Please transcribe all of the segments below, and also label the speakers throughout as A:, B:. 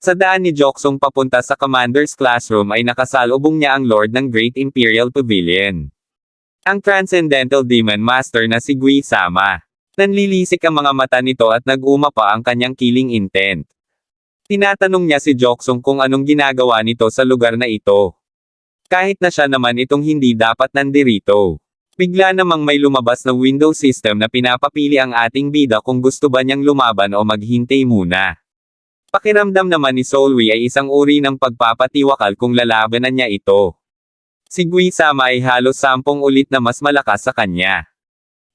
A: Sa daan ni Joksong papunta sa Commander's Classroom ay nakasalubong niya ang Lord ng Great Imperial Pavilion. Ang Transcendental Demon Master na si Gui Sama. Nanlilisik ang mga mata nito at nag-uma pa ang kanyang killing intent. Tinatanong niya si Joksong kung anong ginagawa nito sa lugar na ito. Kahit na siya naman itong hindi dapat nandirito. Bigla namang may lumabas na window system na pinapapili ang ating bida kung gusto ba niyang lumaban o maghintay muna. Pakiramdam naman ni Solwi ay isang uri ng pagpapatiwakal kung lalabanan niya ito. Si Gui Sama ay halos sampung ulit na mas malakas sa kanya.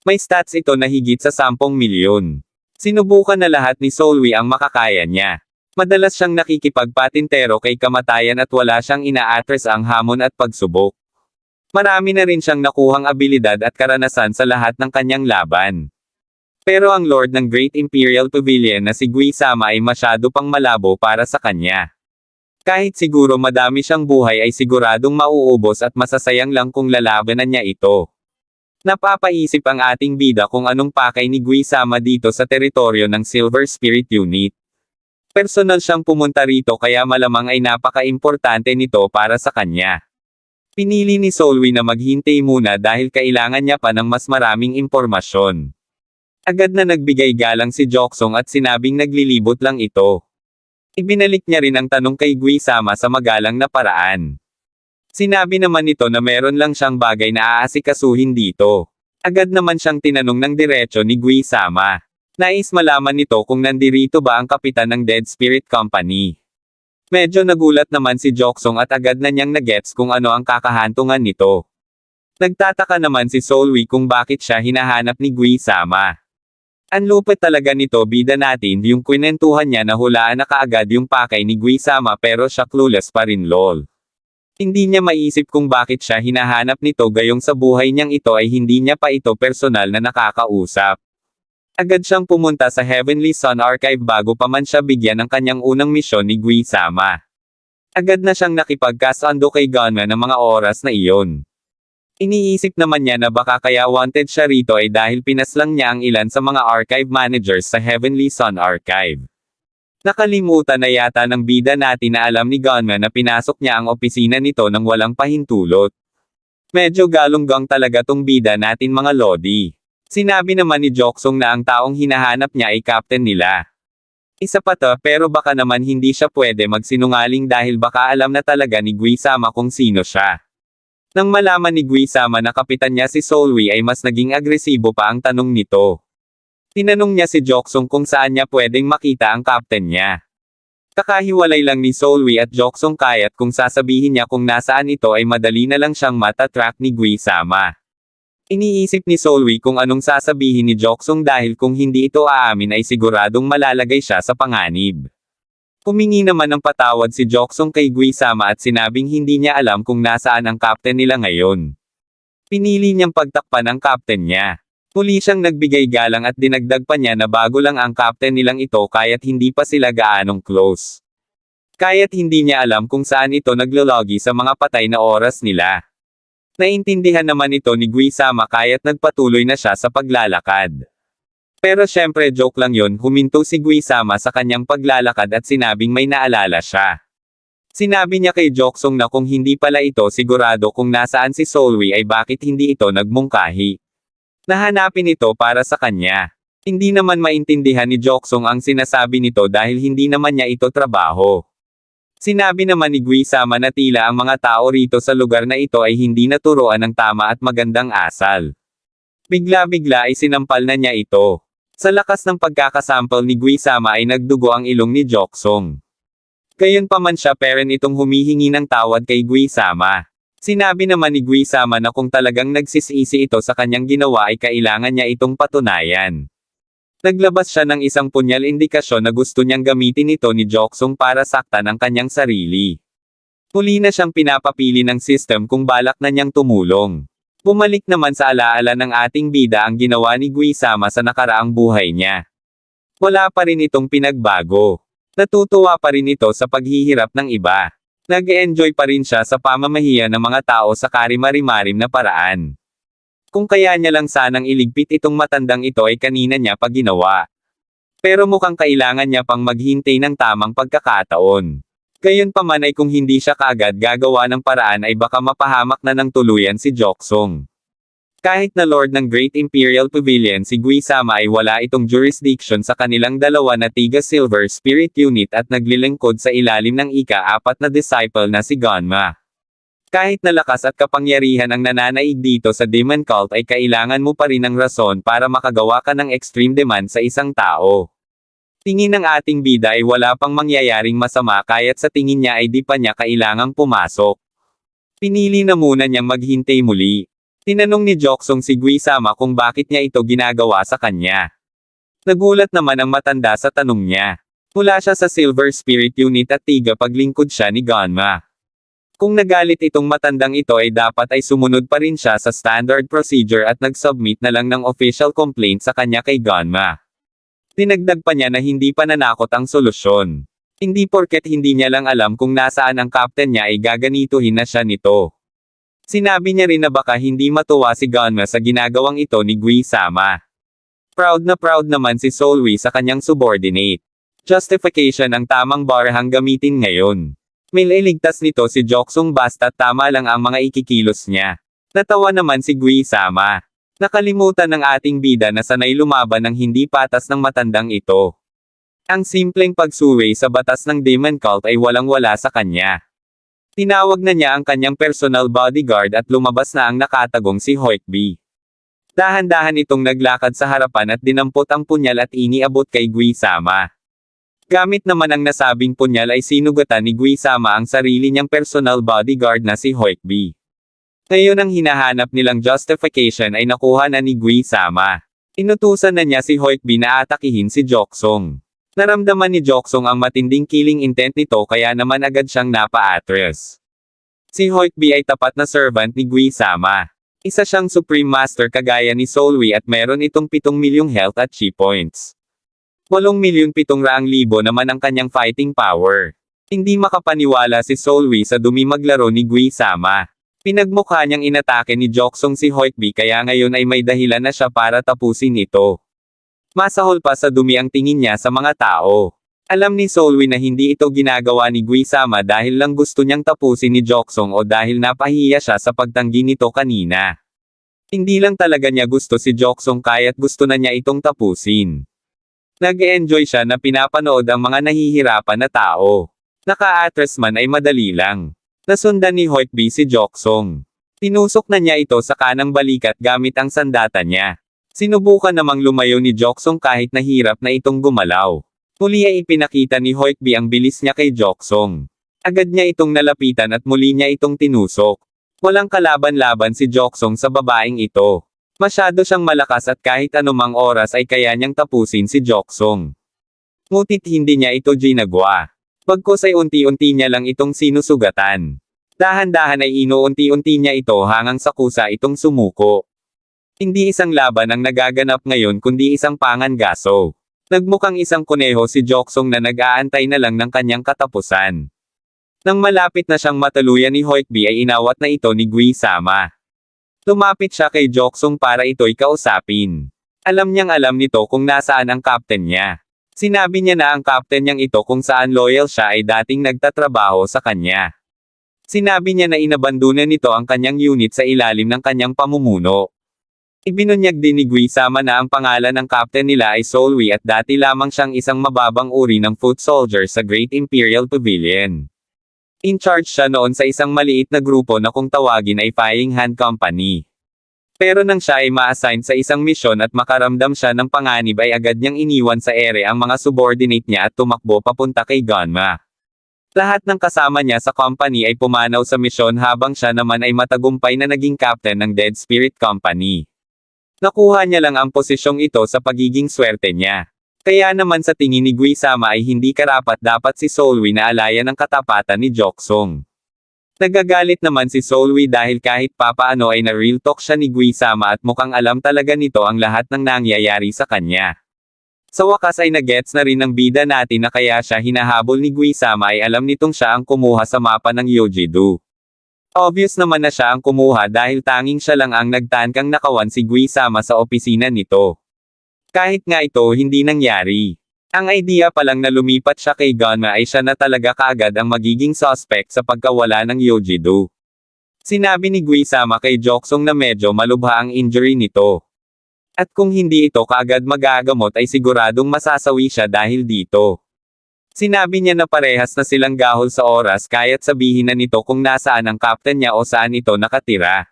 A: May stats ito na higit sa 10 milyon. Sinubukan na lahat ni Solwi ang makakaya niya. Madalas siyang nakikipagpatintero kay kamatayan at wala siyang ina-address ang hamon at pagsubok. Marami na rin siyang nakuhang abilidad at karanasan sa lahat ng kanyang laban. Pero ang Lord ng Great Imperial Pavilion na si Gui Sama ay masyado pang malabo para sa kanya. Kahit siguro madami siyang buhay ay siguradong mauubos at masasayang lang kung lalabanan niya ito. Napapaisip ang ating bida kung anong pakay ni Gui Sama dito sa teritoryo ng Silver Spirit Unit. Personal siyang pumunta rito kaya malamang ay napaka-importante nito para sa kanya. Pinili ni Solwi na maghintay muna dahil kailangan niya pa ng mas maraming impormasyon. Agad na nagbigay galang si Joksong at sinabing naglilibot lang ito. Ibinalik niya rin ang tanong kay Gui Sama sa magalang na paraan. Sinabi naman nito na meron lang siyang bagay na aasikasuhin dito. Agad naman siyang tinanong ng diretso ni Gui Sama. Nais malaman nito kung nandirito ba ang kapitan ng Dead Spirit Company. Medyo nagulat naman si Joksong at agad na niyang nagets kung ano ang kakahantungan nito. Nagtataka naman si Solwi kung bakit siya hinahanap ni Gui Sama. Ang lupit talaga nito bida natin yung kwinentuhan niya na hulaan na kaagad yung pakay ni Gui Sama pero siya clueless pa rin lol. Hindi niya maisip kung bakit siya hinahanap nito gayong sa buhay niyang ito ay hindi niya pa ito personal na nakakausap. Agad siyang pumunta sa Heavenly Sun Archive bago pa man siya bigyan ng kanyang unang misyon ni Gui Sama. Agad na siyang nakipagkasando kay Gunman ng mga oras na iyon. Iniisip naman niya na baka kaya wanted siya rito ay dahil pinaslang niya ang ilan sa mga archive managers sa Heavenly Sun Archive. Nakalimutan na yata ng bida natin na alam ni Gunman na pinasok niya ang opisina nito nang walang pahintulot. Medyo galunggang talaga tong bida natin mga lodi. Sinabi naman ni Joksong na ang taong hinahanap niya ay captain nila. Isa pa to, pero baka naman hindi siya pwede magsinungaling dahil baka alam na talaga ni Gui Sama kung sino siya. Nang malaman ni Gui Sama na kapitan niya si Solwi ay mas naging agresibo pa ang tanong nito. Tinanong niya si Joksong kung saan niya pwedeng makita ang captain niya. Kakahiwalay lang ni Solwi at Joksong kayat kung sasabihin niya kung nasaan ito ay madali na lang siyang matatrack ni Gui Sama. Iniisip ni Solwi kung anong sasabihin ni Joksong dahil kung hindi ito aamin ay siguradong malalagay siya sa panganib. Humingi naman ng patawad si Joksong kay Gui Sama at sinabing hindi niya alam kung nasaan ang captain nila ngayon. Pinili niyang pagtakpan ang captain niya. Muli siyang nagbigay galang at dinagdag pa niya na bago lang ang captain nilang ito kaya't hindi pa sila gaanong close. Kaya't hindi niya alam kung saan ito naglologi sa mga patay na oras nila. Naintindihan naman ito ni Gui Sama kaya't nagpatuloy na siya sa paglalakad. Pero syempre joke lang yon huminto si Gui Sama sa kanyang paglalakad at sinabing may naalala siya. Sinabi niya kay Joksong na kung hindi pala ito sigurado kung nasaan si Solwi ay bakit hindi ito nagmungkahi. Nahanapin ito para sa kanya. Hindi naman maintindihan ni Joksong ang sinasabi nito dahil hindi naman niya ito trabaho. Sinabi naman ni Gui Sama na tila ang mga tao rito sa lugar na ito ay hindi naturuan ng tama at magandang asal. Bigla-bigla ay sinampal na niya ito. Sa lakas ng pagkakasampal ni Gui Sama ay nagdugo ang ilong ni Joksong. Gayon pa man siya peren itong humihingi ng tawad kay Gui Sama. Sinabi naman ni Gui Sama na kung talagang nagsisisi ito sa kanyang ginawa ay kailangan niya itong patunayan. Naglabas siya ng isang punyal indikasyon na gusto niyang gamitin ito ni Joksong para saktan ang kanyang sarili. Muli na siyang pinapapili ng system kung balak na niyang tumulong. Bumalik naman sa alaala ng ating bida ang ginawa ni Gui Sama sa nakaraang buhay niya. Wala pa rin itong pinagbago. Natutuwa pa rin ito sa paghihirap ng iba. Nag-enjoy pa rin siya sa pamamahiya ng mga tao sa karimari-marim na paraan. Kung kaya niya lang sanang iligpit itong matandang ito ay kanina niya pa ginawa. Pero mukhang kailangan niya pang maghintay ng tamang pagkakataon. Gayunpaman ay kung hindi siya kaagad gagawa ng paraan ay baka mapahamak na ng tuluyan si Joksong. Kahit na Lord ng Great Imperial Pavilion si Guisama ay wala itong jurisdiction sa kanilang dalawa na Tiga Silver Spirit Unit at naglilingkod sa ilalim ng ika-apat na disciple na si Gonma. Kahit na lakas at kapangyarihan ang nananaig dito sa Demon Cult ay kailangan mo pa rin ng rason para makagawa ka ng extreme demand sa isang tao. Tingin ng ating bida ay wala pang mangyayaring masama kaya't sa tingin niya ay di pa niya kailangang pumasok. Pinili na muna niyang maghintay muli. Tinanong ni Joksong si Guisama kung bakit niya ito ginagawa sa kanya. Nagulat naman ang matanda sa tanong niya. Mula siya sa Silver Spirit Unit at tiga paglingkod siya ni Ganma. Kung nagalit itong matandang ito ay dapat ay sumunod pa rin siya sa standard procedure at nag-submit na lang ng official complaint sa kanya kay Ganma. Dinagdag pa niya na hindi pa nanakot ang solusyon. Hindi porket hindi niya lang alam kung nasaan ang captain niya ay gaganituhin na siya nito. Sinabi niya rin na baka hindi matuwa si Gunma sa ginagawang ito ni Gui Sama. Proud na proud naman si Solwi sa kanyang subordinate. Justification ang tamang barahang gamitin ngayon. May liligtas nito si Joksong basta tama lang ang mga ikikilos niya. Natawa naman si Gui Sama. Nakalimutan ng ating bida na sanay lumaban ng hindi patas ng matandang ito. Ang simpleng pagsuway sa batas ng Demon Cult ay walang-wala sa kanya. Tinawag na niya ang kanyang personal bodyguard at lumabas na ang nakatagong si Hoikby. Dahan-dahan itong naglakad sa harapan at dinampot ang punyal at iniabot kay Gui Sama. Gamit naman ang nasabing punyal ay sinugatan ni Gui Sama ang sarili niyang personal bodyguard na si Hoikby. Ngayon ang hinahanap nilang justification ay nakuha na ni Gui Sama. Inutusan na niya si Hoikby na atakihin si Joksong. Naramdaman ni Joksong ang matinding killing intent nito kaya naman agad siyang napa-atras. Si Hoikby ay tapat na servant ni Gui Sama. Isa siyang Supreme Master kagaya ni Solwi at meron itong 7 milyong health at chi points. 8 milyon 700 libo naman ang kanyang fighting power. Hindi makapaniwala si Solwi sa dumi maglaro ni Gui Sama. Pinagmukha niyang inatake ni Joksong si Hoikby kaya ngayon ay may dahilan na siya para tapusin ito. Masahol pa sa dumi ang tingin niya sa mga tao. Alam ni Solwi na hindi ito ginagawa ni Guisama dahil lang gusto niyang tapusin ni Joksong o dahil napahiya siya sa pagtanggi nito kanina. Hindi lang talaga niya gusto si Joksong kaya't gusto na niya itong tapusin. Nag-enjoy siya na pinapanood ang mga nahihirapan na tao. Naka-atras man ay madali lang. Nasundan ni Hoikby si Joksong. Tinusok na niya ito sa kanang balikat gamit ang sandata niya. Sinubukan namang lumayo ni Joksong kahit nahirap na itong gumalaw. Muli ay ipinakita ni Hoikby ang bilis niya kay Joksong. Agad niya itong nalapitan at muli niya itong tinusok. Walang kalaban-laban si Joksong sa babaeng ito. Masyado siyang malakas at kahit anumang oras ay kaya niyang tapusin si Joksong. Ngutit hindi niya ito ginagawa. Pagkos ay unti-unti niya lang itong sinusugatan. Dahan-dahan ay inuunti-unti niya ito hangang sa kusa itong sumuko. Hindi isang laban ang nagaganap ngayon kundi isang pangangaso. Nagmukhang isang kuneho si Joksong na nag-aantay na lang ng kanyang katapusan. Nang malapit na siyang mataluyan ni Hoikby ay inawat na ito ni Gui Sama. Lumapit siya kay Joksong para ito'y kausapin. Alam niyang alam nito kung nasaan ang captain niya. Sinabi niya na ang captain niyang ito kung saan loyal siya ay dating nagtatrabaho sa kanya. Sinabi niya na inabandunan nito ang kanyang unit sa ilalim ng kanyang pamumuno. Ibinunyag din ni Gui Sama na ang pangalan ng captain nila ay Solwi at dati lamang siyang isang mababang uri ng foot soldier sa Great Imperial Pavilion. In charge siya noon sa isang maliit na grupo na kung tawagin ay Flying Hand Company. Pero nang siya ay ma-assign sa isang misyon at makaramdam siya ng panganib ay agad niyang iniwan sa ere ang mga subordinate niya at tumakbo papunta kay Gunma. Lahat ng kasama niya sa company ay pumanaw sa misyon habang siya naman ay matagumpay na naging captain ng Dead Spirit Company. Nakuha niya lang ang posisyong ito sa pagiging swerte niya. Kaya naman sa tingin ni Gui Sama ay hindi karapat dapat si Solwi na alaya ng katapatan ni Joksong. Nagagalit naman si Solwi dahil kahit papaano ay na-real talk siya ni Gui Sama at mukhang alam talaga nito ang lahat ng nangyayari sa kanya. Sa wakas ay nagets na rin ng bida natin na kaya siya hinahabol ni Gui Sama ay alam nitong siya ang kumuha sa mapa ng Yojido. Obvious naman na siya ang kumuha dahil tanging siya lang ang nagtankang nakawan si Gui Sama sa opisina nito. Kahit nga ito hindi nangyari. Ang idea pa lang na lumipat siya kay Gunma ay siya na talaga kaagad ang magiging suspect sa pagkawala ng Yojido. Sinabi ni Gui Sama kay Joksong na medyo malubha ang injury nito. At kung hindi ito kaagad magagamot ay siguradong masasawi siya dahil dito. Sinabi niya na parehas na silang gahol sa oras kaya't sabihin na nito kung nasaan ang captain niya o saan ito nakatira.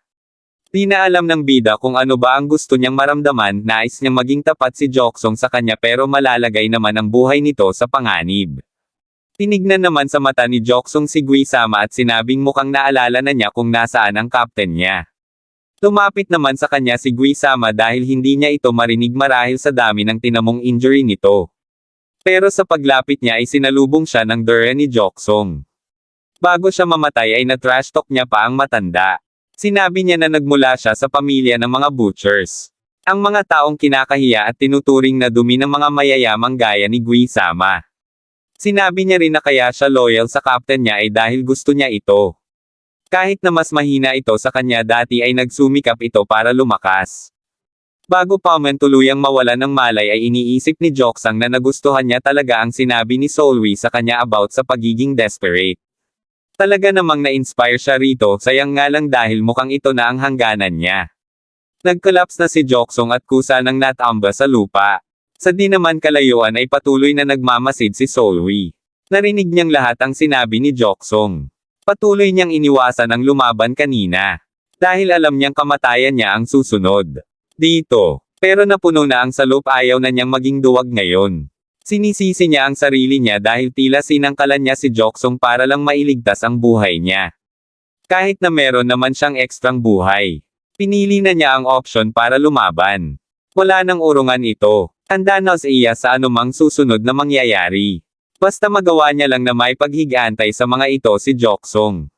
A: Di na alam ng bida kung ano ba ang gusto niyang maramdaman, nais niyang maging tapat si Joksong sa kanya pero malalagay naman ang buhay nito sa panganib. Tinignan naman sa mata ni Joksong si Gui Sama at sinabing mukhang naalala na niya kung nasaan ang captain niya. Tumapit naman sa kanya si Gui Sama dahil hindi niya ito marinig marahil sa dami ng tinamong injury nito. Pero sa paglapit niya ay sinalubong siya ng dure ni Joksong. Bago siya mamatay ay na-trash talk niya pa ang matanda. Sinabi niya na nagmula siya sa pamilya ng mga butchers. Ang mga taong kinakahiya at tinuturing na dumi ng mga mayayamang gaya ni Gui Sama. Sinabi niya rin na kaya siya loyal sa captain niya ay dahil gusto niya ito. Kahit na mas mahina ito sa kanya dati ay nagsumikap ito para lumakas. Bago pa man tuluyang mawala ng malay ay iniisip ni Joksang na nagustuhan niya talaga ang sinabi ni Solwi sa kanya about sa pagiging desperate. Talaga namang na-inspire siya rito, sayang nga lang dahil mukhang ito na ang hangganan niya. Nag-collapse na si Joksong at kusa ng natamba sa lupa. Sa di naman kalayuan ay patuloy na nagmamasid si Solwi. Narinig niyang lahat ang sinabi ni Joksong. Patuloy niyang iniwasan ang lumaban kanina. Dahil alam niyang kamatayan niya ang susunod. Dito. Pero napuno na ang salup ayaw na niyang maging duwag ngayon. Sinisisi niya ang sarili niya dahil tila sinangkalan niya si Joksong para lang mailigtas ang buhay niya. Kahit na meron naman siyang ekstrang buhay. Pinili na niya ang option para lumaban. Wala nang urungan ito. Handa na siya sa anumang susunod na mangyayari. Basta magawa niya lang na may paghigantay sa mga ito si Joksong.